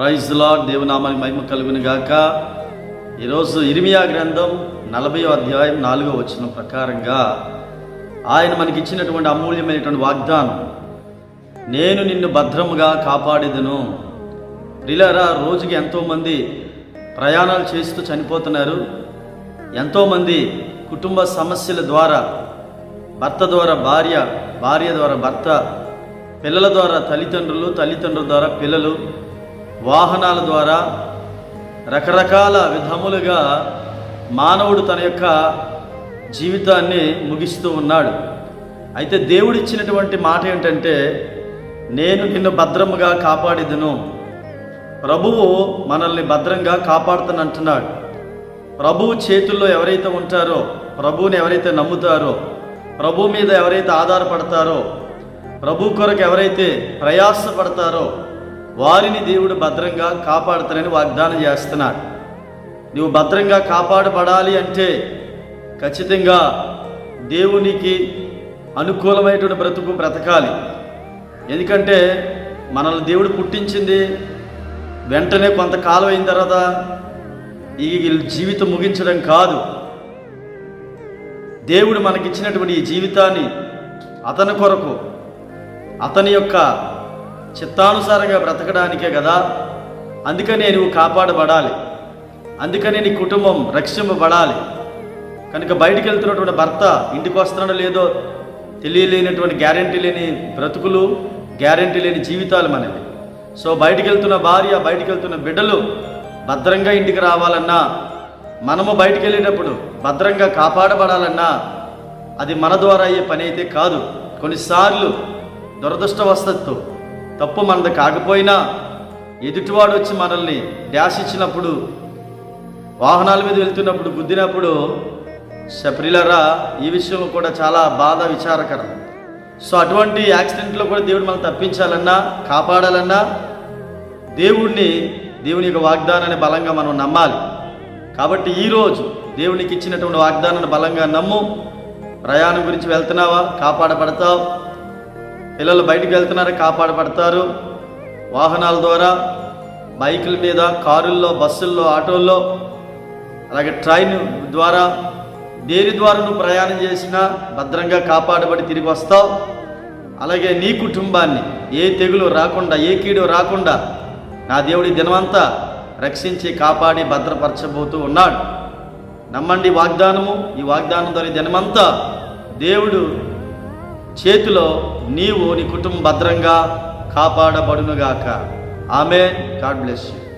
Praise lord దేవునామానికి మహిమ కలుగును గాక. ఈరోజు ఇరిమియా గ్రంథం నలభై అధ్యాయం నాలుగో వచ్చిన ప్రకారంగా ఆయన మనకి ఇచ్చినటువంటి అమూల్యమైనటువంటి వాగ్దానం నేను నిన్ను భద్రముగా కాపాడేదను. ప్రిలరా రోజుకి ఎంతోమంది ప్రయాణాలు చేస్తూ చనిపోతున్నారు. ఎంతోమంది కుటుంబ సమస్యల ద్వారా భర్త ద్వారా భార్య భార్య ద్వారా భర్త పిల్లల ద్వారా తల్లిదండ్రులు తల్లిదండ్రుల ద్వారా పిల్లలు వాహనాల ద్వారా రకరకాల విధములుగా మానవుడు తన యొక్క జీవితాన్ని ముగిస్తూ ఉన్నాడు. అయితే దేవుడిచ్చినటువంటి మాట ఏంటంటే నేను నిన్ను భద్రముగా కాపాడిదును. ప్రభువు మనల్ని భద్రంగా కాపాడుతానంటున్నాడు ప్రభువు చేతుల్లో ఎవరైతే ఉంటారో ప్రభువుని ఎవరైతే నమ్ముతారో ప్రభు మీద ఎవరైతే ఆధారపడతారో ప్రభు కొరకు ఎవరైతే ప్రయాసపడతారో వారిని దేవుడు భద్రంగా కాపాడుతానని వాగ్దానం చేస్తున్నాడు. నువ్వు భద్రంగా కాపాడబడాలి అంటే ఖచ్చితంగా దేవునికి అనుకూలమైనటువంటి బ్రతుకు బ్రతకాలి. ఎందుకంటే మనల్ని దేవుడు పుట్టించింది వెంటనే కొంతకాలం అయిన తర్వాత ఈ జీవితం ముగించడం కాదు. దేవుడు మనకిచ్చినటువంటి ఈ జీవితాన్ని అతని కొరకు అతని యొక్క చిత్తానుసారంగా బ్రతకడానికే కదా అందుకనే నువ్వు కాపాడబడాలి. అందుకనే నీ కుటుంబం రక్షింపబడాలి. కనుక బయటికి వెళ్తున్నటువంటి భర్త ఇంటికి వస్తున్నాడో లేదో తెలియలేనటువంటి గ్యారంటీ లేని బ్రతుకులు గ్యారంటీ లేని జీవితాలు మనవి సో బయటికి వెళ్తున్న భార్య బయటికి వెళ్తున్న బిడ్డలు భద్రంగా ఇంటికి రావాలన్నా మనము బయటికి వెళ్ళేటప్పుడు భద్రంగా కాపాడబడాలన్నా అది మన ద్వారా అయ్యే పని అయితే కాదు. కొన్నిసార్లు దురదృష్టవస్తత్తు తప్పు మనది కాకపోయినా ఎదుటివాడు వచ్చి మనల్ని డ్యాష్ ఇచ్చినప్పుడు వాహనాల మీద వెళ్తున్నప్పుడు గుద్దినప్పుడు శబరిలరా ఈ విషయంలో కూడా చాలా బాధ విచారకరం. సో అటువంటి యాక్సిడెంట్లో కూడా దేవుడు మనం తప్పించాలన్నా కాపాడాలన్నా దేవుణ్ణి దేవుని యొక్క వాగ్దానాన్ని బలంగా మనం నమ్మాలి. కాబట్టి ఈరోజు దేవునికి ఇచ్చినటువంటి వాగ్దానాన్ని బలంగా నమ్ము ప్రయాణం గురించి వెళ్తున్నావా కాపాడబడతావు పిల్లలు బయటికి వెళ్తున్నారు కాపాడబడతారు. వాహనాల ద్వారా బైకుల మీద కారుల్లో బస్సుల్లో ఆటోల్లో అలాగే ట్రైన్ ద్వారా దేని ద్వారా నువ్వు ప్రయాణం చేసినా భద్రంగా కాపాడబడి తిరిగి వస్తావు. అలాగే నీ కుటుంబాన్ని ఏ తెగులు రాకుండా ఏ కీడు రాకుండా నా దేవుడి దినమంతా రక్షించి కాపాడి భద్రపరచబోతూ ఉన్నాడు. నమ్మండి వాగ్దానము. ఈ వాగ్దానం ద్వారా దినమంతా దేవుడు చేతిలో నీవు నీ కుటుంబం భద్రంగా కాపాడబడునుగాక. ఆమె గాడ్ బ్లెస్ యూ.